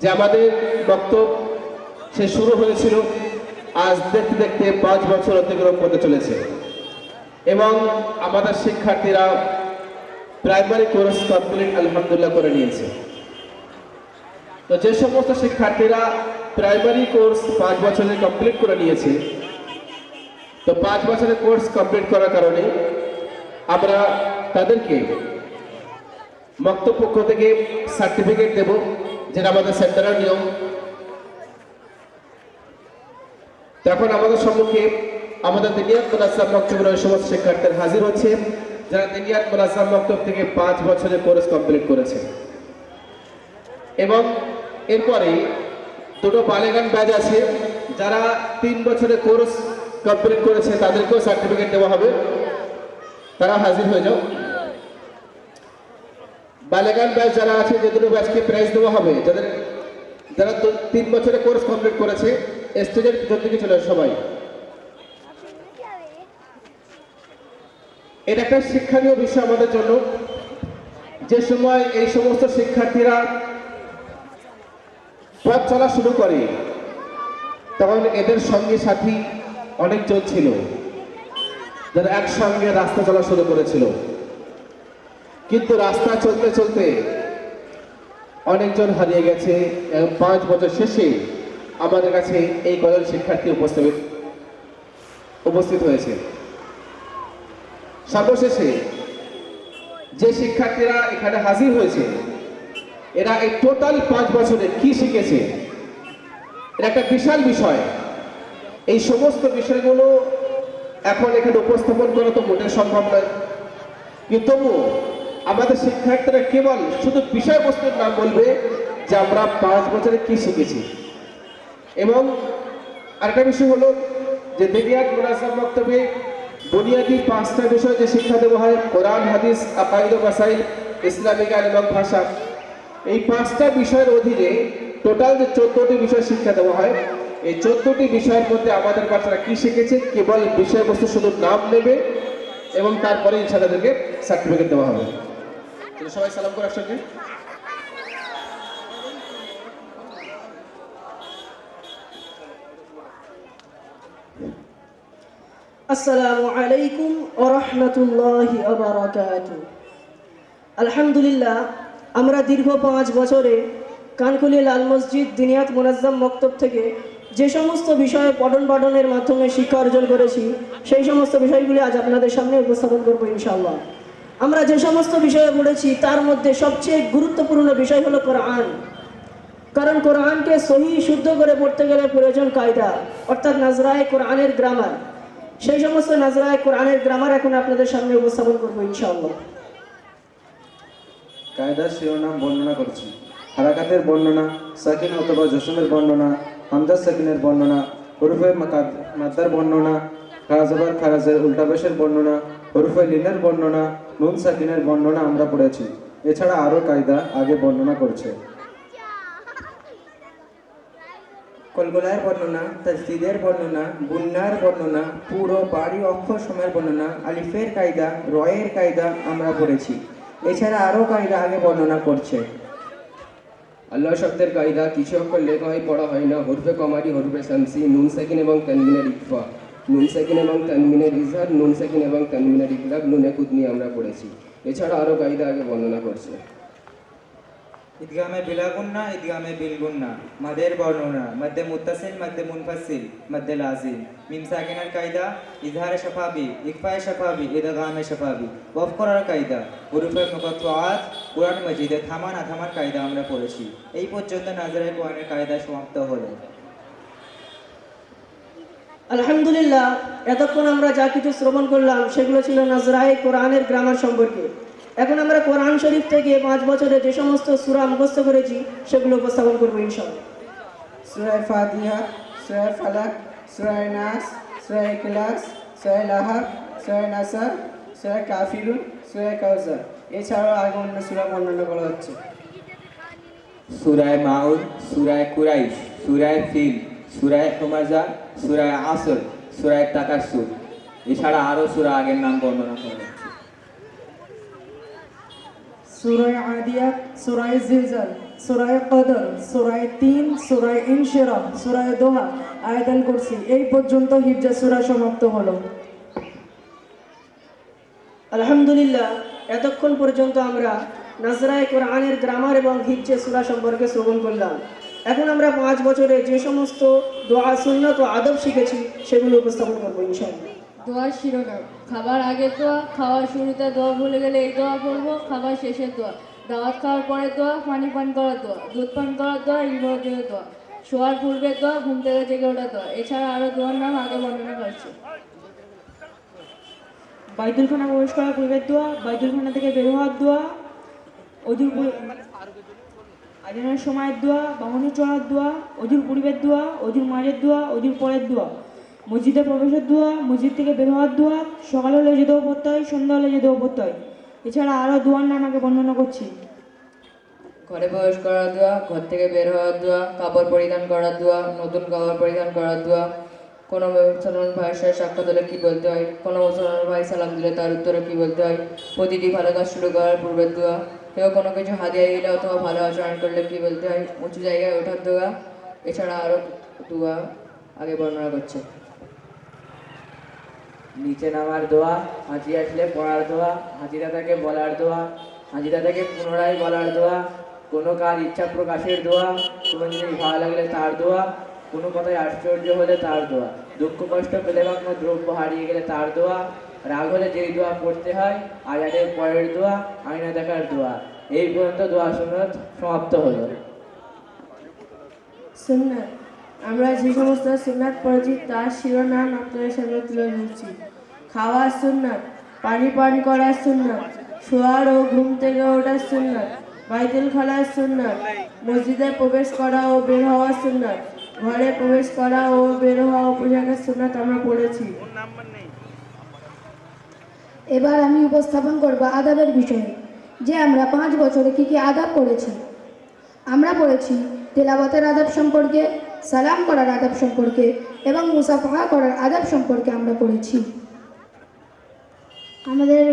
যে আমাদের বক্তব্য সে শুরু হয়েছিল আজ দেখতে দেখতে পাঁচ বছর অতিক্রম করতে চলেছে। এবং আমাদের শিক্ষার্থীরা প্রাইমারি কোর্স কমপ্লিট আলহামদুলিল্লাহ করে নিয়েছে। তো যে সমস্ত শিক্ষার্থীরা প্রাইমারি কোর্স পাঁচ বছরে কমপ্লিট করে নিয়েছে, তো পাঁচ বছরের কোর্স কমপ্লিট করার কারণে আমরা তাদেরকে মক্তব পক্ষ থেকে সার্টিফিকেট দেব। যেটা আমাদের সেন্টারের নিয়ম। তখন আমাদের সম্মুখে আমাদের দিনিয়াত মোনাজাম মক্তবের সমস্ত শিক্ষার্থীরা হাজির হচ্ছে, যারা দিনিয়াত মোনাজাম মক্তব থেকে পাঁচ বছরের কোর্স কমপ্লিট করেছে। এবং এরপরে দুটো বালেগান ব্যাচ আছে, যারা তিন বছরের কোর্স কমপ্লিট করেছে, তাদেরকেও সার্টিফিকেট দেওয়া হবে। তারা হাজির হয়ে যাও। বালেগান ব্যাচ যারা আছে, যে দুটো ব্যাচকে প্রাইজ দেওয়া হবে, যাদের যারা তিন বছরের কোর্স কমপ্লিট করেছে স্টেজের ভিতর থেকে চলে সবাই। এটা একটা শিক্ষণীয় বিষয় আমাদের জন্য। যে সময় এই সমস্ত শিক্ষার্থীরা পথ চলা শুরু করে, তখন এদের সঙ্গে সাথী অনেকজন ছিল, যারা একসঙ্গে রাস্তা চলা শুরু করেছিল। কিন্তু রাস্তা চলতে চলতে অনেকজন হারিয়ে গেছে এবং পাঁচ বছর শেষে আমাদের কাছে এই কজন শিক্ষার্থী উপস্থিত উপস্থিত হয়েছে। সর্বশেষে যে শিক্ষার্থীরা এখানে হাজির হয়েছে, এরা এই টোটাল পাঁচ বছরে কি শিখেছে? এটা একটা বিশাল বিষয়। এই সমস্ত বিষয়গুলো এখন এখানে উপস্থাপন করা তো মোটেই সম্ভব নয়। কিন্তু তবুও আমাদের শিক্ষার্থীরা কেবল শুধু বিষয়বস্তুর নাম বলবে যে আমরা পাঁচ বছরে কি শিখেছি। এবং আরেকটা বিষয় হলো যে দেবিয়াত মুনাজাম বক্তব্যে বুনিয়াদি পাঁচটা বিষয় যে শিক্ষা দেওয়া হয়, কোরআন, হাদিস আকাইদ বাসাইল ইসলামিক আইন এবং ভাষা। এই পাঁচটা বিষয়ের অধীনে টোটাল যে চোদ্দটি বিষয় শিক্ষা দেওয়া হয়, এই চোদ্দটি বিষয়ের মধ্যে আমাদের বাচ্চারা কি শিখেছে, কেবল বিষয়বস্তু শুধু নাম নেবে এবং তারপরে ইনশাআল্লাহ সার্টিফিকেট দেওয়া হবে। তো সবাই সালাম করে একসঙ্গে। আসসালামু আলাইকুম আবরাকাতু আলহামদুলিল্লাহ, আমরা দীর্ঘ পাঁচ বছরে কানকুলি লাল মসজিদ দিনিয়াত মুনাজ্জাম মক্তব থেকে যে সমস্ত বিষয়ে পঠন পাঠনের মাধ্যমে শিক্ষা অর্জন করেছি, সেই সমস্ত বিষয়গুলি আজ আপনাদের সামনে উপস্থাপন করব ইনশাআল্লাহ। আমরা যে সমস্ত বিষয়ে পড়েছি, তার মধ্যে সবচেয়ে গুরুত্বপূর্ণ বিষয় হলো কোরআন। কারণ কোরআনকে সহি, শুদ্ধ করে পড়তে গেলে প্রয়োজন কায়দা, অর্থাৎ নাজরায় কোরআনের গ্রামার সেই সমস্ত নাজরায় কোরআনের গ্রামার এখন আপনাদের সামনে উপস্থাপন করব ইনশাআল্লাহ। কায়দার শিরোনাম বর্ণনা করছি। হারাকাতের বর্ণনা, সাকিন অথবা জসমের বর্ণনা, হামজা সাকিনের বর্ণনা হরুফে মাকাদ- মাদ্দার বর্ণনা খারাজাবার খারাজের উল্টাবেশের বর্ণনা হরুফে লিনের বর্ণনা নুন সাকিনের বর্ণনা আমরা পড়েছি। এছাড়া আরও কায়দা আগে বর্ণনা করছে। কলগলার বর্ণনা, তাজদিদের বর্ণনা, গুন্নার বর্ণনা, পুরো বাড়ি অক্ষর সময়ের বর্ণনা, আলিফের কায়দা, রয়ের কায়দা আমরা পড়েছি। এছাড়া আরও কায়দা আগে বর্ণনা করছে। আল্লাহ শব্দের কায়দা কিছু অক্ষর লেখা হয়, পড়া হয় না, হরফে কমারি, হরফে শামসি নুন সাকিন এবং তানমিনের ইকফা। নুন সাকিন এবং তানমিনের ইজহার নুন সাকিন এবং তানমিনের ইকলাব নুনে কুদনি আমরা পড়েছি এছাড়া আরও কায়দা আগে বর্ণনা করছে ঈদগামে বিলাগুন্না ঈদগামে বিলগুন্না মাদের বর্ণনা মধ্যে মুত্তাসিল মধ্যে মুনফাসিল মধ্যে লাজিম মিম সাকিনের কায়দা ইজহারে শাফাবি ইকফায়ে শাফাবি ঈদগামে শাফাবি ওয়াফ করার কায়দা হুরুফে মুকাত্তাআত থামা না থামার কায়দা আমরা পড়েছি এই পর্যন্ত নাজরায় কোরআনের কায়দা সমাপ্ত হলো আলহামদুলিল্লাহ এতক্ষণ আমরা যা কিছু শ্রবণ করলাম সেগুলো ছিল নাজরায় কোরআনের গ্রামার সম্পর্কে। এখন আমরা কোরআন শরীফ থেকে পাঁচ বছরে যে সমস্ত সুরা মুখস্থ করেছি সেগুলো উপস্থাপন করব ইনশাআল্লাহ। সুরায় ফাতিহা সুরায় ফালাক সুরায় নাস সুরায় ক্লাস সুরায় লাহাব সুরায় নাসার সুরায় কাফিরুন সুরায় কাউসার। এছাড়াও আগে অন্য সুরা বর্ণনা করা হচ্ছে। সুরায় মাউদ সুরায় কুরাইশ সুরায় ফিল সুরায় হুমাজা সুরায় আসর সুরায় তাকাসুর এছাড়া আরও সুরা আগের নাম বর্ণনা করা হচ্ছে সুরায় আদিয়াত সুরায় জিলজাল সুরায় কদর সুরায় তিন সুরায় ইনশিরা সুরায় দোহা আয়াতাল কুরসি। এই পর্যন্ত হিফজা সুরা সমাপ্ত হলো। আলহামদুলিল্লাহ এতক্ষণ পর্যন্ত আমরা নাজরায় কোরআনের গ্রামার এবং হিজ্জে সুরা সম্পর্কে শ্রবণ করলাম। এখন আমরা পাঁচ বছরে যে সমস্ত দোয়া সুন্নত ও আদব শিখেছি সেগুলো উপস্থাপন করব ইনশাআল্লাহ। দোয়ার শিরোনাম খাবার আগের দোয়া খাওয়ার শুরুতে দোয়া ভুলে গেলে এই দোয়া বলব খাবার শেষের দোয়া দাওয়াত খাওয়ার পরের দোয়া পানি পান করার দোয়া দুধ পান করার দোয়া ইমরানের দোয়া শোয়ার পূর্বের দোয়া ঘুম থেকে জেগে ওঠার দোয়া এছাড়া আরও দোয়ার নাম আগে বর্ণনা করছে। বাইতুলখানা প্রবেশ করার পূর্বের দোয়া বাইতুলখানা থেকে বের হওয়ার দোয়া অজুর আজানের সময়ের দোয়া বামনের চড়ার দোয়া, অজুর পূর্বের দোয়া, অজুর মাঝের দোয়া, অজুর পরের দোয়া। মসজিদে প্রবেশের দোয়া, মসজিদ থেকে বের হওয়ার দোয়া, সকাল হলে যে দোয়া পড়তে হয়, সন্ধ্যা হলে যে দোয়া পড়তে হয়। এছাড়া আরও দোয়ার আগে বর্ণনা করছি। ঘরে প্রবেশ করার দোয়া, ঘর থেকে বের হওয়ার দোয়া, কাপড় পরিধান করার দোয়া, নতুন কাপড় পরিধান করার দোয়া। কোনো মুসলমান ভাইয়ের সাথে সাক্ষাৎ হলে কী বলতে হয়? কোনো মুসলমান ভাই সালাম দিলে তার উত্তরে কী বলতে হয়? প্রতিটি ভালো কাজ শুরু করার পূর্বের দোয়া। কেউ কোনো কিছু হাদিয়া দিলে অথবা ভালো আচরণ করলে কী বলতে হয়? উঁচু জায়গায় ওঠার দোয়া, এছাড়া আরও দোয়া আগে বর্ণনা করছে। নিচে নামার দোয়া, হাঁচি আসলে পড়ার দোয়া হাজিরাদাকে বলার দোয়া হাজিরাদাকে পুনরায় বলার দোয়া, কোনো কাজ ইচ্ছা প্রকাশের দোয়া, কোনো জিনিস ভালো লাগলে তার দোয়া, কোনো কথায় আশ্চর্য হলে তার দোয়া, দুঃখ কষ্ট পেলে বা কোনো দ্রব্য হারিয়ে গেলে তার দোয়া রাগ হলে যেই দোয়া পড়তে হয় আজাদের পরের দোয়া, আয়না দেখার দোয়া। এই পর্যন্ত দোয়া সুন্নত সমাপ্ত হলো। আমরা যে সমস্ত সুন্নাত পড়েছি, তার শিরোনাম আপনাদের সামনে তুলে ধরছি। খাওয়ার সুন্নাত, পানি পান করার সুন্নাত, শোয়ার ও ঘুম থেকে ওঠার সুন্নাত, বাইতুল খালার সুন্নাত, মসজিদে প্রবেশ করা ও বের হওয়ার সুন্নাত, ঘরে প্রবেশ করা ও বের হওয়া পোশাকের সুন্নাত আমরা পড়েছি। এবার আমি উপস্থাপন করব আদাবের বিষয়ে, যে আমরা পাঁচ বছরে কি কি আদাব করেছি আমরা পড়েছি তেলাওয়াতের আদাব সম্পর্কে, সালাম করার আদাব সম্পর্কে এবং মুসাফা করার আদাব সম্পর্কে আমরা পড়েছি। আমাদের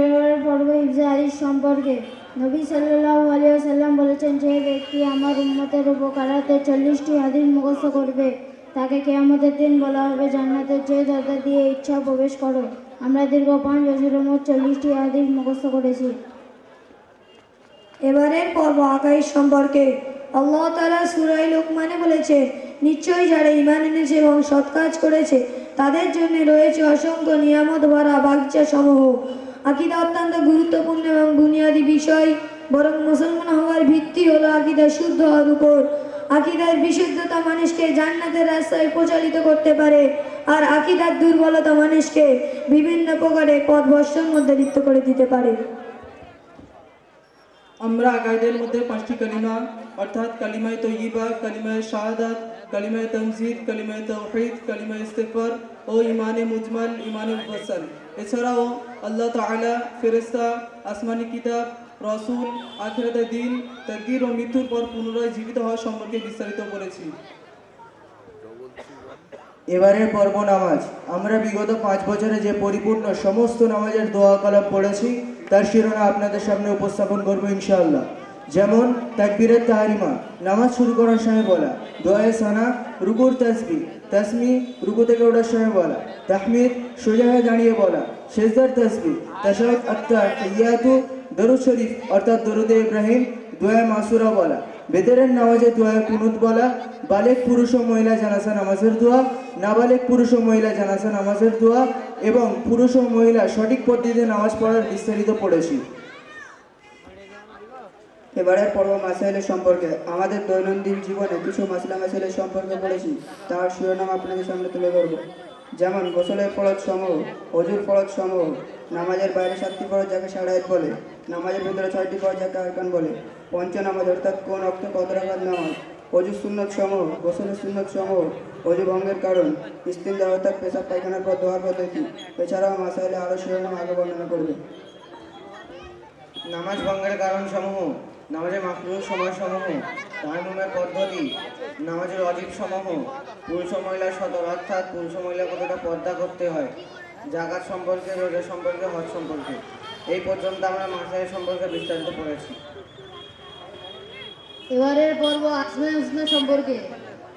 পর্ব আলিস সম্পর্কে। নবী সাল্লাল্লাহু আলাইহি সাল্লাম বলেছেন, যে ব্যক্তি আমার উম্মতের উপকারাতে চল্লিশটি হাদিস মুখস্থ করবে, তাকে কেয়ামতের দিন বলা হবে জান্নাতের যে দরজা দিয়ে ইচ্ছা প্রবেশ করো। আমরা দীর্ঘ পাঁচ বছরের মোট চল্লিশটি হাদিস মুখস্থ করেছি। এবারের পর্ব আকাশ সম্পর্কে আল্লাহ তালা সুরাই লোকমানে বলেছে, নিশ্চয়ই যারা ইমান এনেছে এবং সৎ কাজ করেছে, তাদের জন্য রয়েছে অসংখ্য নিয়ামত ভরা বাগিচা সমূহ আকিদা অত্যন্ত গুরুত্বপূর্ণ এবং বুনিয়াদী বিষয়, বরং মুসলমান হওয়ার ভিত্তি হলো আকিদা শুদ্ধ হওয়ার উপর। আকিদার বিশুদ্ধতা মানুষকে জান্নাতের রাস্তায় প্রচালিত করতে পারে, আর আকিদার দুর্বলতা মানুষকে বিভিন্ন প্রকারে পথ ভ্রষ্টর মধ্যে লিপ্ত করে দিতে পারে। আমরা আকাইদের মধ্যে পাঁচটি কালিমা, অর্থাৎ কালিমায় তৈয়িবা, কালিমায় শাহাদাত, কালিমায় তনজিদ কালিমায় তৌহিদ কালিমায় ইস্তেফার ও ইমানে মুজমাল ইমানে মুফাসসাল এছাড়াও আল্লাহ তাআলা ফেরেশতা, আসমানি কিতাব রসুল আখিরাতের দিন তাকদীর ও মৃত্যুর পর পুনরায় জীবিত হওয়া সম্পর্কে বিস্তারিত করেছি এবারের পর্ব নামাজ। আমরা বিগত পাঁচ বছরে যে পরিপূর্ণ সমস্ত নামাজের দোয়া কলম পড়েছি, তার শিরোনাম আপনাদের সামনে উপস্থাপন করব ইনশাআল্লাহ। যেমন, তাকবীরের তাহারিমা, নামাজ শুরু করার সময় বলা দোয়ে সানা, রুকুর তসবি, তসমি, রুকু থেকে ওঠার সময় বলা, তাহমিদ, সোজা হয়ে দাঁড়িয়ে বলা শেষদার তসবি তশাদ আত্মার ইয়াতু দরুদ শরীফ, অর্থাৎ দরুদে ইব্রাহিম, দোয়া মাসুরা বলা। বেতেরের নামাজে দোয়া কুনুত বলা। বালেক পুরুষ ও মহিলা জানাসা নামাজের দোয়া। নাবালেক পুরুষ ও মহিলা জানাসা নামাজের দোয়া। এবং পুরুষ ও মহিলা সঠিক পদ্ধতিতে নামাজ পড়ার বিস্তারিত পড়েছি। এবারের পর্ব মাসাইলের সম্পর্কে। আমাদের দৈনন্দিন জীবনে কিছু মাসলা মাসাইলের সম্পর্কে পড়েছি। তার শিরোনাম আপনাদের সামনে তুলে ধরব। যেমন, গোসলের ফরজ সমূহ অজুর ফরজ সমূহ নামাজের বাইরে সাতটি ফরজ যাকে সাড়াইত বলে। নামাজের ভিতরে ছয়টি ফরজ যাকে আরকান বলে। পঞ্চ নামাজ, অর্থাৎ কোন অক্ত কত রাখাত নামাজ। অজু সুন্নত সমূহ, গোসলের সুন্নত সমূহ, অজু ভঙ্গের কারণ ইস্তিনজা অর্থাৎ পেশাব, পায়খানার পর দোয়ার পদ্ধতি। এছাড়াও মাসাইলে আরও শিরোনাম আগে বর্ণনা করবে। নামাজ ভঙ্গের কারণ সমূহ, নামাজের মাকরুর সময় সমূহ তায়াম্মুমের পদ্ধতি, নামাজের অজীব সমূহ, পুরুষ ও মহিলার সতর অর্থাৎ পুরুষ মহিলা কতটা পর্দা করতে হয় জাগাত সম্পর্কে, রোজা সম্পর্কে, হজ সম্পর্কে। এই পর্যন্ত আমরা মাসাইল সম্পর্কে বিস্তারিত পড়েছি। এবারের পর্ব আসমা উসমা সম্পর্কে।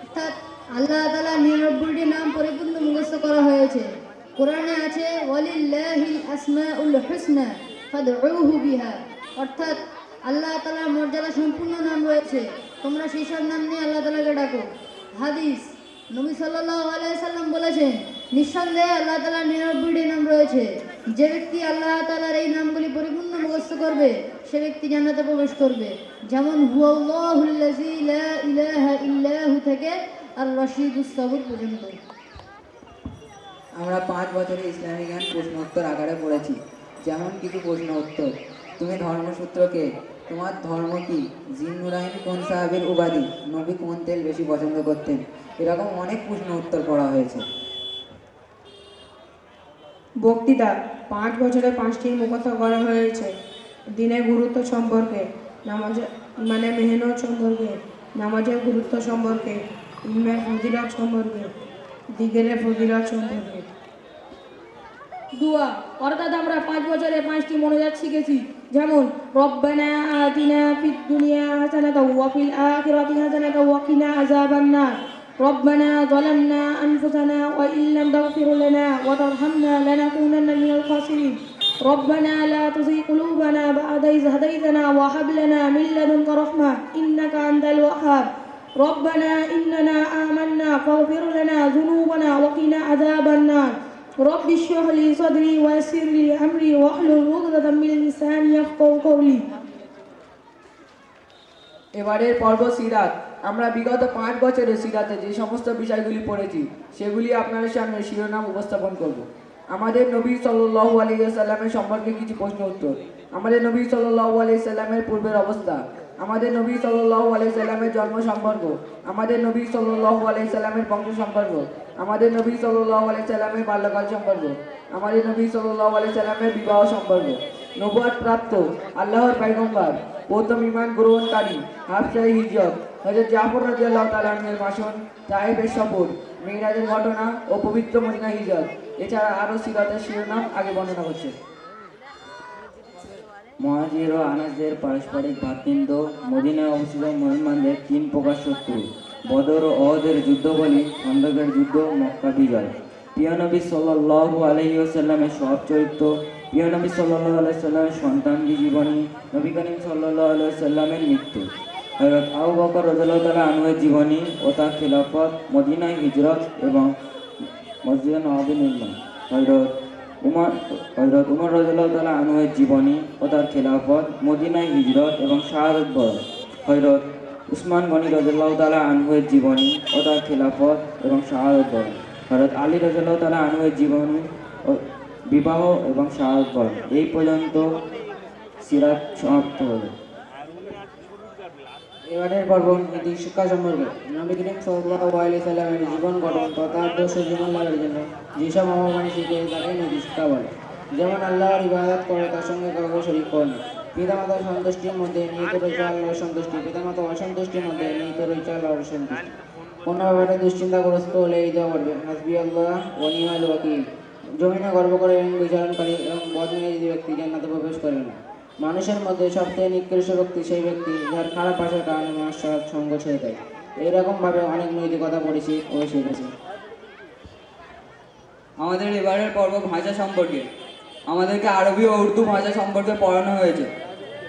অর্থাৎ আল্লাহ তালা নিরানব্বইটি নাম পরিপূর্ণ মুখস্থ করা হয়েছে। কোরআনে আছে ওয়ালিল্লাহিল আসমাউল হুসনা, ফাদউহু বিহা। অর্থাৎ আল্লাহ তালার মর্যাদা সম্পূর্ণ নাম রয়েছে। তোমরা সেই সব নাম নিয়ে আল্লাহ তালাকে ডাকো। হাদিস, নবী সাল্লাল্লাহু আলাইহি সাল্লাম বলেছেন, নিঃসন্দেহে আল্লাহ তালার নিরানব্বইটি নাম রয়েছে। যে ব্যক্তি আল্লাহ তালার এই নামগুলি পরিপূর্ণ মুখস্থ করবে, সে ব্যক্তি জান্নাতে প্রবেশ করবে। যেমন থেকে আর রশিদুস সাবুর পর্যন্ত। আমরা পাঁচ বছরে ইসলামী জ্ঞান প্রশ্ন উত্তর আকারে পড়েছি। যেমন কিছু প্রশ্ন উত্তর তুমি ধর্মসূত্রকে, তোমার ধর্ম কি? জিন্নুরাইন কোন সাহাবের উপাধি? নবী কোন তেল বেশি পছন্দ করতেন? এরকম অনেক প্রশ্ন উত্তর পড়া হয়েছে। বক্তৃতা। পাঁচ বছরে পাঁচটি মুখস্থ করা হয়েছে। দিনের গুরুত্ব সম্পর্কে, নামাজ মানে মেহনত সম্পর্কে, নামাজের গুরুত্ব সম্পর্কে ফজিলত সম্পর্কে, দিগের ফজিলত সম্পর্কে। দুয়া, অর্থাৎ আমরা পাঁচ বছরে পাঁচটি মনোজাত শিখেছি। যেমন, রব্বানা আতিনা ফিদ দুনিয়া হাসানাতা ওয়া ফিল আখিরাতি হাসানাতা ওয়া কিনা আযাবান নার ربنا ظلمنا أنفسنا وإن لم تغفر لنا وترحمنا لنكونن من الخاسرين. ربنا لا تزغ قلوبنا بعد إذ هديتنا وهب لنا من لدنك رحمة إنك أنت الوهاب. ربنا إننا آمنا فاغفر لنا ذنوبنا وقنا عذاب النار. رب اشرح لي صدري ويسر لي أمري واحلل عقدة من لساني يفقهوا قولي. এবারের পর্ব সিরাত। আমরা বিগত পাঁচ বছরে সিরাতে যে সমস্ত বিষয়গুলি পড়েছি, সেগুলি আপনাদের সামনে শিরোনাম উপস্থাপন করব। আমাদের নবী সাল্লাল্লাহু আলাইহি সাল্লামের সম্পর্কে কিছু প্রশ্ন উত্তর। আমাদের নবী সাল্লাল্লাহু আলাইহি সাল্লামের পূর্বের অবস্থা। আমাদের নবী সাল্লাল্লাহু আলাইহি সাল্লামের জন্ম সম্পর্ক। আমাদের নবী সাল্লাল্লাহু আলাইহি সাল্লামের বংশ সম্পর্ক। আমাদের নবী সাল্লাল্লাহু আলাইহি সাল্লামের বাল্যকাল সম্পর্ক। আমাদের নবী সাল্লাল্লাহু আলাইহি সাল্লামের বিবাহ সম্পর্ক। নবুয়াত প্রাপ্ত আল্লাহর পয়গম্বর। প্রথম ইমান গ্রহণকারী হাফসাই হিজরত। হজরত জাফর রাদিয়াল্লাহু তাআলা আনহুর ভাষণ তায়েবের সফর মিরাজের ঘটনা ও পবিত্র মদিনা হিজরত। এছাড়া আরও সিরাতের শিরোনাম আগে বর্ণনা করছে। মহাজির ও আনাসদের পারস্পরিক ভাতৃন্দ্র মদিনায় অবস্থিত মুসলমানদের তিন প্রকার শত্রু, বদর ও অহদের যুদ্ধ বলি খন্দকের যুদ্ধ মক্কা বিজয়। পিয়ানবী সাল্লাল্লাহু আলাইহি ওয়াসাল্লামের সব চরিত্র পিয়ানবী সাল্লাল্লাহু আলাইহি সাল্লামের সন্তানদের জীবনী? নবী করিম সাল্লাল্লাহু আলাইহি সাল্লামের মৃত্যু। হযরত আবু বকর রাদিয়াল্লাহু তাআলা আনহুর জীবনী ও তার খিলাফত মদিনায় হিজরত এবং মসজিদ নবী নির্মাণ। হযরত উমর হযরত উমর রাদিয়াল্লাহু তাআলা আনহুর জীবনী ও তার খেলাফত মদিনায় হিজরত এবং শাহাদত বরণ। হযরত উসমান গনি রাদিয়াল্লাহু তাআলা আনহুর জীবনী ও তার খেলাফত এবং শাহাদত বরণ। হযরত আলী রাদিয়াল্লাহু তাআলা আনহুর জীবনী বিবাহ এবং বরণ এই পর্যন্ত সিরাত সমাপ্ত হলো। এবারের পর্ব নীতি শিক্ষা সম্পর্কে নবী করিম সাল্লাল্লাহু আলাইহি সাল্লামের জীবন গঠন তথা আদর্শ জীবন লাভের জন্য যেসব আমলমানি শিখে তাকে নীতি শিক্ষা বলে। যেমন আল্লাহর ইবাদত করে, তার সঙ্গে কাউকে শরীক করে না। পিতামাতার সন্তুষ্টির মধ্যে নিহিত রয়েছে আল্লাহর সন্তুষ্টি, পিতামাতা অসন্তুষ্টির মধ্যে নিহিত রয়েছে আল্লাহর সন্তুষ্টি। কোনো ব্যাপারে দুশ্চিন্তাগ্রস্ত হলে এই দেওয়া করবে হাসবি আল্লাহ ও নিমাল ওয়াকিল। জমিনে গর্ব করে এবং বিচারণকারী এবং বদমেয়াজি ব্যক্তি জান্নাতে প্রবেশ করে না। মানুষের মধ্যে সবথেকে নিকৃষ্ট ব্যক্তি সেই ব্যক্তি যার খারাপ আসার কারণে মানুষ সঙ্গ ছেড়ে দেয়। এইরকমভাবে অনেক নৈতিকতা পড়েছি ও শিখেছি আমাদের এবারের পর্ব ভাষা সম্পর্কে। আমাদেরকে আরবি ও উর্দু ভাষা সম্পর্কে পড়ানো হয়েছে।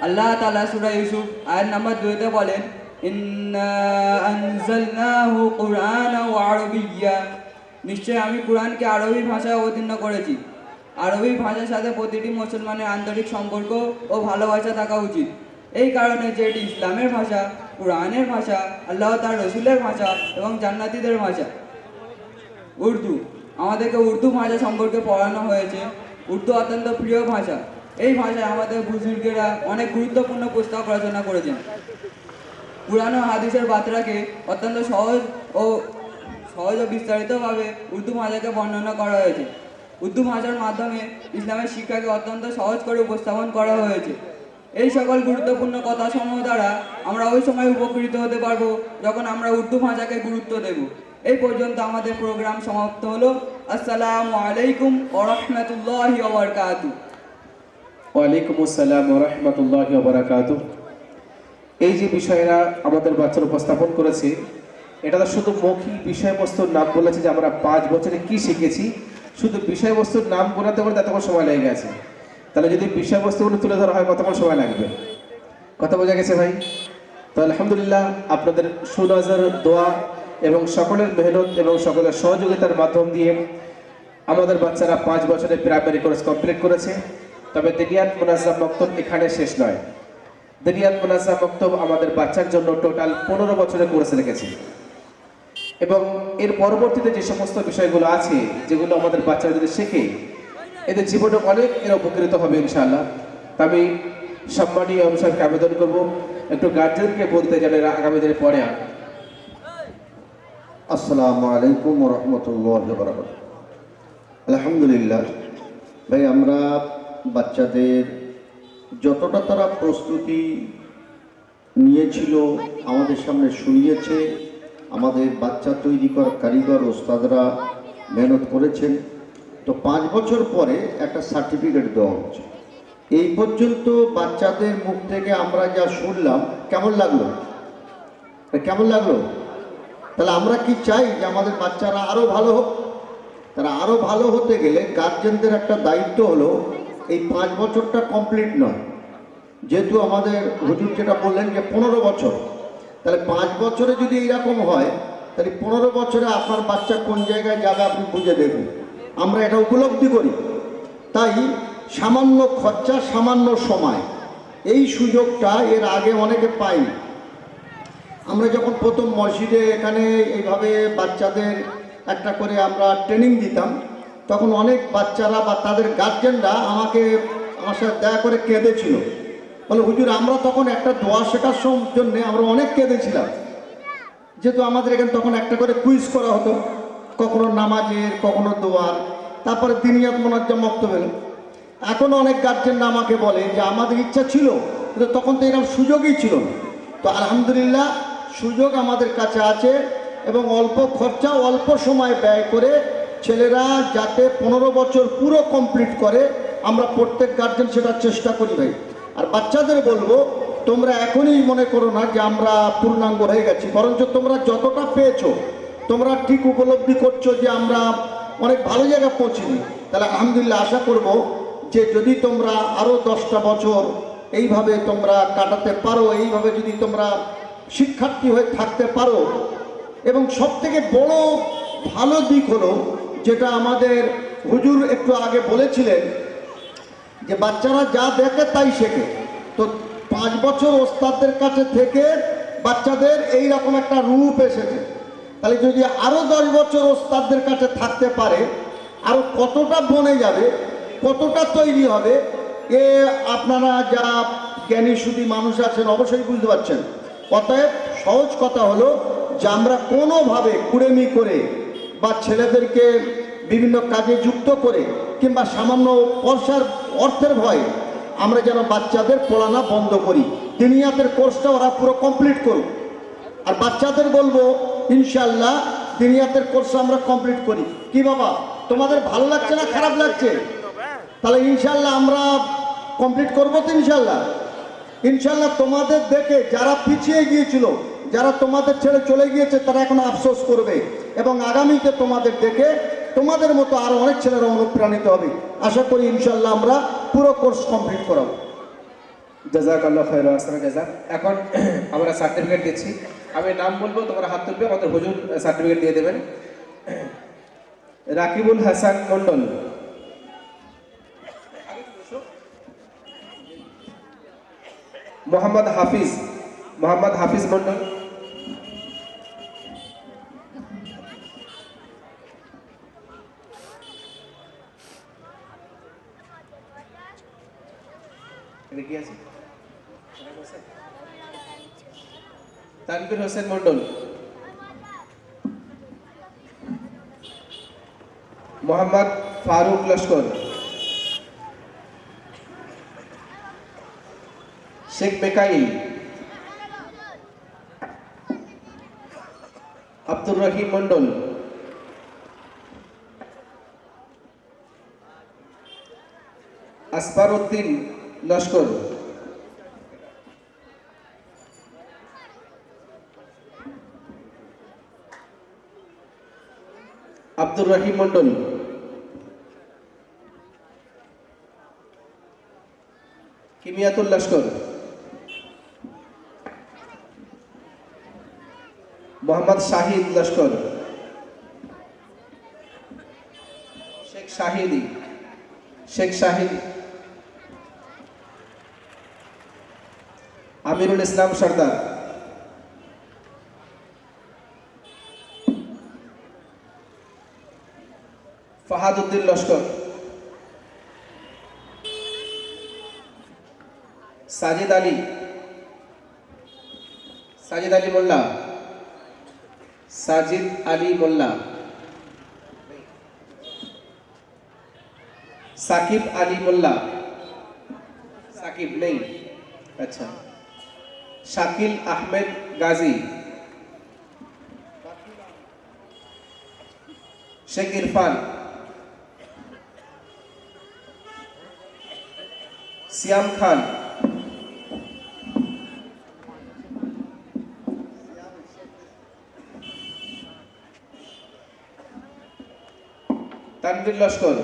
আল্লাহ তালা সুরা ইউসুফ আয়াত নাম্বার দুইতে বলেন আনজালনাহু কুরআনাও আরবিয়্যা। নিশ্চয় আমি কোরআনকে আরবি ভাষায় অবতীর্ণ করেছি। আরবি ভাষার সাথে প্রতিটি মুসলমানের আন্তরিক সম্পর্ক ও ভালোবাসা থাকা উচিত। এই কারণে যে এটি ইসলামের ভাষা, কুরআনের ভাষা, আল্লাহ তার রসুলের ভাষা এবং জান্নাতীদের ভাষা। উর্দু, আমাদেরকে উর্দু ভাষা সম্পর্কে পড়ানো হয়েছে। উর্দু অত্যন্ত প্রিয় ভাষা। এই ভাষায় আমাদের বুজুর্গেরা অনেক গুরুত্বপূর্ণ পুস্তক রচনা করেছেন। পুরানো হাদিসের বার্তাকে অত্যন্ত সহজ ও সহজ ও বিস্তারিতভাবে উর্দু ভাষাকে বর্ণনা করা হয়েছে। উর্দু ভাষার মাধ্যমে ইসলামের শিক্ষাকে অত্যন্ত সহজ করে উপস্থাপন করা হয়েছে। এই সকল গুরুত্বপূর্ণ কথা সমূহ দ্বারা আমরা ওই সময় উপকৃত হতে পারব যখন আমরা উর্দু ভাষাকে গুরুত্ব দেব। এই পর্যন্ত আমাদের প্রোগ্রাম সমাপ্ত হলো। আসসালামু আলাইকুম ওয়া রাহমাতুল্লাহি ওয়া বারাকাতুহু ওয়ালাইকুম আসসালাম রহমতুল্লাহ বারাকাত। এই যে বিষয়েরা আমাদের বাচ্চারা উপস্থাপন করেছে এটা তো শুধু মৌখিক বিষয়বস্তুর নাম বলেছে যে আমরা পাঁচ বছরে কি শিখেছি। শুধু বিষয়বস্তুর নাম বোলাতে বলতে এতক্ষণ সময় লেগে গেছে। তাহলে যদি বিষয়বস্তুগুলো তুলে ধরা হয় কতক্ষণ সময় লাগবে? কথা বোঝা গেছে ভাই? তো আলহামদুলিল্লাহ আপনাদের সুনজর, দোয়া এবং সকলের মেহনত এবং সকলের সহযোগিতার মাধ্যম দিয়ে আমাদের বাচ্চারা পাঁচ বছরের প্রাইমারি কোর্স কমপ্লিট করেছে। তবে দিনিয়াত মুনাজাম মক্তব এখানে শেষ নয়। দিনিয়াত মুনাজাম মক্তব আমাদের বাচ্চার জন্য টোটাল পনেরো বছরের কোর্স রেখেছে। এবং এর পরবর্তীতে যে সমস্ত বিষয়গুলো আছে, যেগুলো আমাদের বাচ্চারা যদি শেখে, এদের জীবনে অনেক এর উপকৃত হবে ইনশাআল্লাহ। তা আমি সম্মানীয় অনুসারকে আবেদন করব। একটু গার্জেনকে বলতে যেন এরা আগামী দিনে পড়ে আর আসসালামু আলাইকুম রহমতুল্লাহ আলহামদুলিল্লাহ, ভাই, আমরা বাচ্চাদের যতটা তারা প্রস্তুতি নিয়েছিল, আমাদের সামনে শুনিয়েছে আমাদের বাচ্চা তৈরি করা কারিগর ওস্তাদরা মেহনত করেছেন। তো পাঁচ বছর পরে একটা সার্টিফিকেট দেওয়া হচ্ছে। এই পর্যন্ত বাচ্চাদের মুখ থেকে আমরা যা শুনলাম, কেমন লাগল? কেমন লাগল? তাহলে আমরা কি চাই যে আমাদের বাচ্চারা আরও ভালো হোক? তারা আরও ভালো হতে গেলে গার্জেনদের একটা দায়িত্ব হলো, এই পাঁচ বছরটা কমপ্লিট নয়। যেহেতু আমাদের হুজুর যেটা বললেন যে পনেরো বছর তাহলে পাঁচ বছরে যদি এইরকম হয়, তাহলে পনেরো বছরে আপনার বাচ্চা কোন জায়গায় যাবে আপনি বুঝে দেখুন। আমরা এটা উপলব্ধি করি। তাই সামান্য খরচা, সামান্য সময়, এই সুযোগটা এর আগে অনেকে পায়নি। আমরা যখন প্রথম মসজিদে এখানে এইভাবে বাচ্চাদের একটা করে আমরা ট্রেনিং দিতাম, তখন অনেক বাচ্চারা বা তাদের গার্জেনরা আমাকে, আমার সাথে দয়া করে কেঁদেছিল। বলে, হুজুর, আমরা তখন একটা দোয়া শেখার জন্য আমরা অনেক কেঁদেছিলাম। যেহেতু আমাদের এখানে তখন একটা করে কুইজ করা হতো, কখনো নামাজের, কখনো দোয়ার। তারপরে দিনিয়াত মোনাজ্জা মক্তবেল এখন অনেক গার্জেন আমাকে বলে যে, আমাদের ইচ্ছা ছিল, কিন্তু তখন তো এরকম সুযোগই ছিল না। তো আলহামদুলিল্লাহ, সুযোগ আমাদের কাছে আছে এবং অল্প খরচা, অল্প সময় ব্যয় করে ছেলেরা যাতে পনেরো বছর পুরো কমপ্লিট করে, আমরা প্রত্যেক গার্জেন সেটা চেষ্টা করি ভাই। আর বাচ্চাদের বলব, তোমরা এখনই মনে করো না যে আমরা পূর্ণাঙ্গ হয়ে গেছি, বরঞ্চ তোমরা যতটা পেয়েছ, তোমরা ঠিক উপলব্ধি করছ যে আমরা অনেক ভালো জায়গায় পৌঁছিনি। তাহলে আলহামদুলিল্লাহ আশা করব যে যদি তোমরা আরও দশটা বছর এইভাবে তোমরা কাটাতে পারো, এইভাবে যদি তোমরা শিক্ষার্থী হয়ে থাকতে পারো, এবং সব থেকে বড় ভালো দিক হলো যেটা আমাদের হুজুর একটু আগে বলেছিলেন যে বাচ্চারা যা দেখে তাই শেখে। তো পাঁচ বছর ওস্তাদদের কাছে থেকে বাচ্চাদের এই রকম একটা রূপ এসেছে। তাহলে যদি আরও দশ বছর ওস্তাদদের কাছে থাকতে পারে আরও কতটা বনে যাবে, কতটা তৈরি হবে, এ আপনারা যা জ্ঞানী সুদী মানুষ আছেন অবশ্যই বুঝতে পারছেন। অতএব সহজ কথা হলো যে আমরা কোনোভাবে কুড়েমি করে বা ছেলেদেরকে বিভিন্ন কাজে যুক্ত করে কিংবা সামান্য পয়সার অর্থের ভয়ে আমরা যেন বাচ্চাদের পড়ানো বন্ধ করি। দিনিয়াতের কোর্সটা ওরা পুরো কমপ্লিট করুক। আর বাচ্চাদের বলব ইনশাল্লাহ দিনিয়াতের কোর্স আমরা কমপ্লিট করি। কি বাবা, তোমাদের ভালো লাগছে না খারাপ লাগছে? তাহলে ইনশাল্লাহ আমরা কমপ্লিট করব তো ইনশাল্লাহ ইনশাল্লাহ তোমাদের দেখে যারা পিছিয়ে গিয়েছিল যারা তোমাদের ছেড়ে চলে গিয়েছে, তারা এখন আফসোস করবে। এবং আগামীতে তোমাদের দেখে তোমাদের মতো আরও অনেক ছেলেরা অনুপ্রাণিত হবে। আশা করি ইনশাল্লাহ আমরা পুরো কোর্স কমপ্লিট করাবো। জাজাক আল্লাহ আসসালাম জাজাক। এখন আমরা সার্টিফিকেট দিচ্ছি। আমি নাম বলব, তোমরা হাত তুলবে, আমাদের হুজুর সার্টিফিকেট দিয়ে দেবেন। রাকিবুল হাসান মন্ডল মোহাম্মদ হাফিজ মোহাম্মদ হাফিজ মন্ডল তানভীর হোসেন মন্ডল মোহাম্মদ ফারুক লস্কর শেখ মেকাইল আব্দুর রহিম মন্ডল আসফার উদ্দিন লস্কর আব্দুর রহিম মন্ডল কিমিয়াতুল লস্কর? মোহাম্মদ শাহিদ লস্কর। শেখ শাহিদি। শেখ শাহিদ। আমিরুল ইসলাম সর্দার। উদ্দিন লস্কর। সাজিদ আলী। সাজিদ আলী মোল্লা। সাজিদ আলী মোল্লা। সাকিব আলী মোল্লা। সাকিব নেই। আচ্ছা। শাকিল আহমেদ গাজী। শেখ ইরফান। সিয়াম খান। তানভীর লস্কর।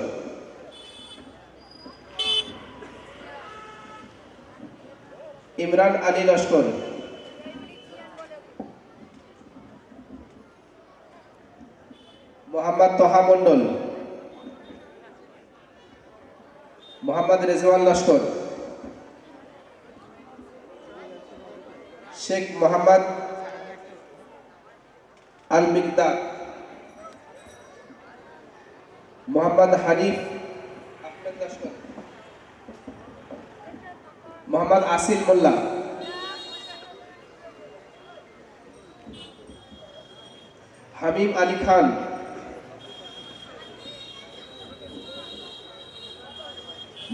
ইমরান আলী লস্কর। মোহাম্মদ তোহা মন্ডল মোহাম্মদ রেজওয়ান লস্কর। শেখ মোহাম্মদ আল মিকদার মোহাম্মদ হানিফ মোহাম্মদ আসিল মোল্লা, হামিম আলী খান,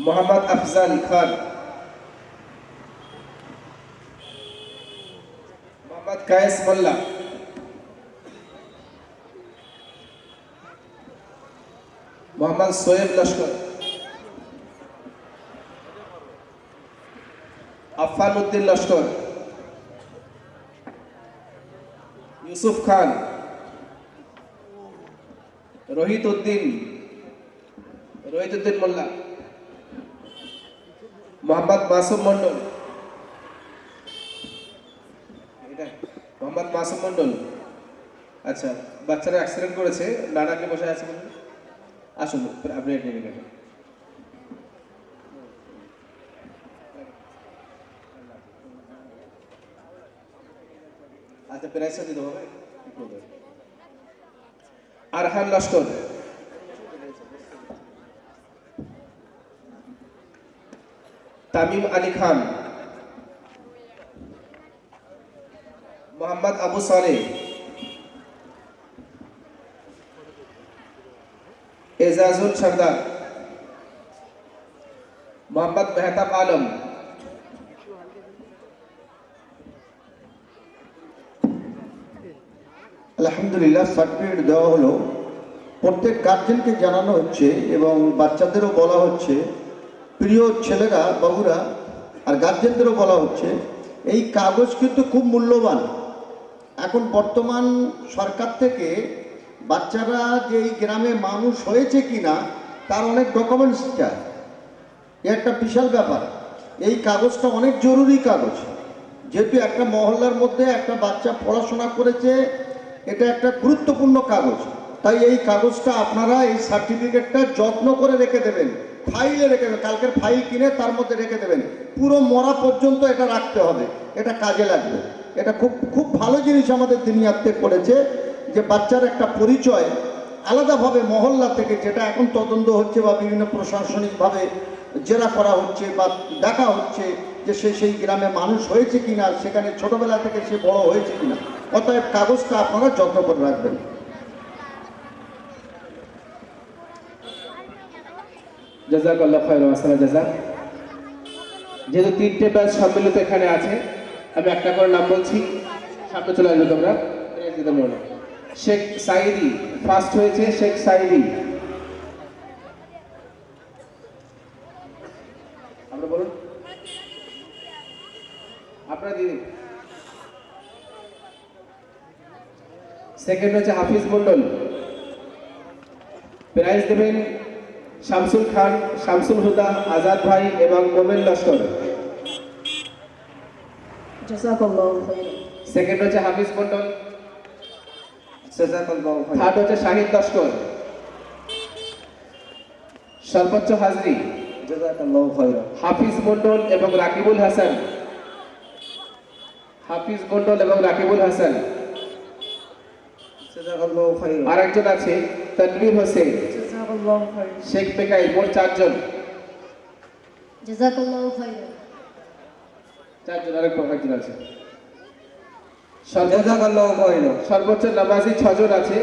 মোহাম্মদ আফজাল খান মোহাম্মদ কায়েস মোল্লা। মোহাম্মদ সোয়েব লস্কর। আফান উদ্দিন লস্কর। ইউসুফ খান। রোহিত উদ্দিন রোহিত উদ্দিন মোল্লা। মোহাম্মদ মাসুম মন্ডল এটা মোহাম্মদ মাসুম মন্ডল আচ্ছা বাচ্চারা অ্যাক্সিডেন্ট করেছে, নানাকে বসে আছে। আসুন, আপনি এটা আচ্ছা দিতে হবে। আরহান লস্কর তামিম আলী খান মোহাম্মদ আবু সালে এজাজুল সর্দার। মোহাম্মদ মেহতাব আলম। আলহামদুলিল্লাহ সার্টিফিকেট দেওয়া হলো। প্রত্যেক গার্জেনকে জানানো হচ্ছে এবং বাচ্চাদেরও বলা হচ্ছে। প্রিয় ছেলেরা বাবুরা আর গার্জেনদেরও বলা হচ্ছে। এই কাগজ কিন্তু খুব মূল্যবান। এখন বর্তমান সরকার থেকে বাচ্চারা যে এই গ্রামে মানুষ হয়েছে কিনা, তার অনেক ডকুমেন্টস চায় এ একটা বিশাল ব্যাপার। এই কাগজটা অনেক জরুরি কাগজ। যেহেতু একটা মহল্লার মধ্যে একটা বাচ্চা পড়াশোনা করেছে, এটা একটা গুরুত্বপূর্ণ কাগজ। তাই এই কাগজটা আপনারা এই সার্টিফিকেটটা যত্ন করে রেখে দেবেন। ফাইলে রেখে দেবেন। কালকের ফাইল কিনে তার মধ্যে রেখে দেবেন। পুরো মরা পর্যন্ত এটা রাখতে হবে। এটা কাজে লাগবে। এটা খুব খুব ভালো জিনিস আমাদের দুনিয়াতে করেছে যে বাচ্চার একটা পরিচয় আলাদাভাবে মহল্লা থেকে যেটা এখন তদন্ত হচ্ছে বা বিভিন্ন প্রশাসনিকভাবে জেরা করা হচ্ছে বা দেখা হচ্ছে যে সে সেই গ্রামে মানুষ হয়েছে কিনা, সেখানে ছোটবেলা থেকে সে বড় হয়েছে কিনা। অতএব কাগজটা আপনারা যত্ন করে রাখবেন। আল্লাহ যেহেতু তিনটে ব্যাচ সম্মিলিত এখানে আছে আমি একটা করে নাম বলছি। সামনে চলে আসবে তোমরা। শেখ সাইদি ফার্স্ট হয়েছে শেখ সাইদি। সেকেন্ড হচ্ছে হাফিজ মন্ডল প্রাইজ দেবেন শামসুল খান, শামসুল হুদা, আজাদ ভাই এবং মোমেন লস্কর। জাজাকাল্লাহু খাইরান সেকেন্ড হচ্ছে হাফিজ মন্ডল জাজাকাল্লাহু খাইরান থার্ড হচ্ছে শাহিদ লস্কর। সর্বোচ্চ হাজরি। খাইরান হাফিজ মন্ডল এবং রাকিবুল হাসান। হাফিজ মন্ডল এবং রাকিবুল হাসান। আর একজন আছে তনবীর হোসেন। শেখ বেকাই মোট চারজন। জাজাকাল্লাহু খাইরান চারজন আরেক একজন আছে। সর্বোচ্চ নামাজি ছজন আছে।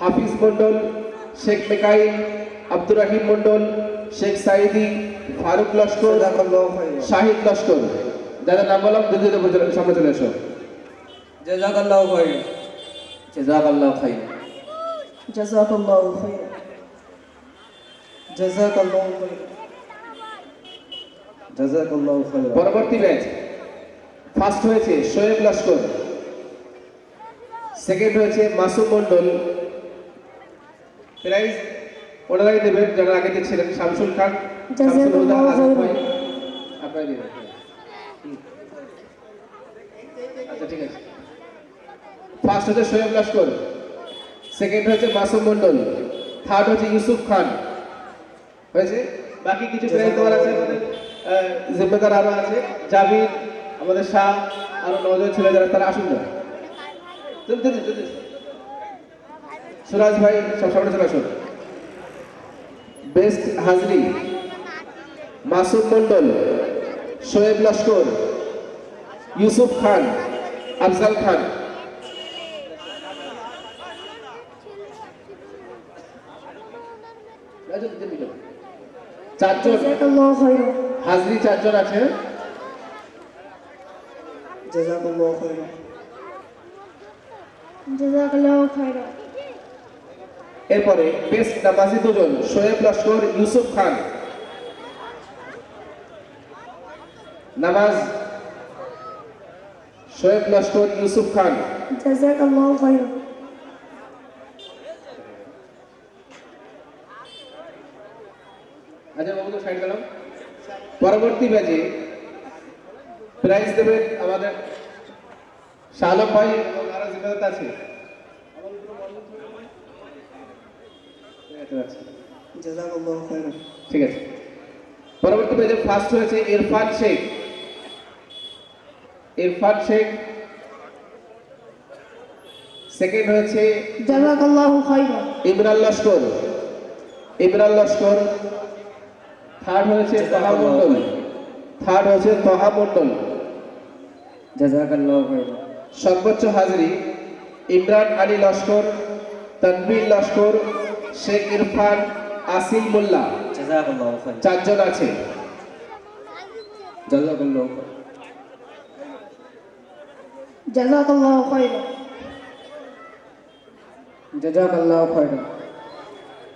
হাফিজ মন্ডল শেখ বেকাই আব্দুর রাহিম মন্ডল শেখ সাইদি ফারুক লস্কর শাহিদ লস্কর। যাদের নাম বললাম দ্বিতীয় সামনে চলে এসো। জাজাকাল্লাহু খাইরান জাজাকাল্লাহু খাইরান জাজাকাল্লাহু খাইরান জাজাকাল্লাহু খাইরান জাজাকাল্লাহু খাইরান পরবর্তী ম্যাচ ফার্স্ট হয়েছে শোয়েব লস্কর। সেকেন্ড হয়েছে মাসুম মন্ডল প্রাইজ ওনারাই দেবেন যারা আগে দিচ্ছিলেন শামসুল খান শামসুল হুদা দেবেন আচ্ছা ঠিক আছে। ফার্স্ট হচ্ছে শোয়েব লস্কর। সেকেন্ড হচ্ছে মাসুম মন্ডল থার্ড হচ্ছে ইউসুফ খান। হয়েছে? বাকি কিছু প্রাইজ দেওয়ার আছে আমাদের জিম্মেদার আরও আছে। জাবির আমাদের শাহ আরও নজন ছেলে যারা তারা আসুন না। সুরাজ ভাই সব সামনে চলে আসুন। বেস্ট হাজরি মাসুম মন্ডল শোয়েব লস্কর ইউসুফ খান আফজাল খান। চারজন হাজরি চারজন আছে। জাজাকাল্লাহু খাইরান এরপরে বেস্ট নামাজি দুজন শোয়েব লস্কর ইউসুফ খান। নামাজ শোয়েব লস্কর ইউসুফ খান। জাজাকাল্লাহু খাইরান আচ্ছা বাবু তো সাইড গেলাম পরবর্তী ম্যাচে প্রাইজ দেবেন আমাদের শালক ভাই এবং আরও জিম্মেদার আছে। ঠিক আছে। পরবর্তী পেজে ফার্স্ট হয়েছে ইরফান শেখ। ইরফান শেখ। সেকেন্ড হয়েছে জাজাকাল্লাহু খাইরান ইমরান লস্কর। ইমরান লস্কর। থার্ড হয়েছে তহা মন্ডল থার্ড হয়েছে তহা মন্ডল জাজাকাল্লাহু সর্বোচ্চ হাজরি ইমরান আলী লস্কর তনবীর লস্কর শেখ ইরফান আসিম মোল্লা। চারজন আছে। জাজাকাল্লাহু জাজাকাল্লাহু খাইরান জাজাকাল্লাহু খাইরান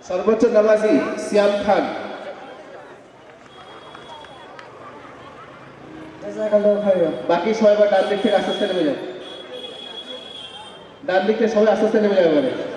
সর্বোচ্চ নামাজি সিয়াম খান জাজাকাল্লাহু খাইরান বাকি সবাই ডান দিক থেকে আস্তে আস্তে নেমে যাও। ডান দিক থেকে সবাই আস্তে আস্তে নেমে যাবে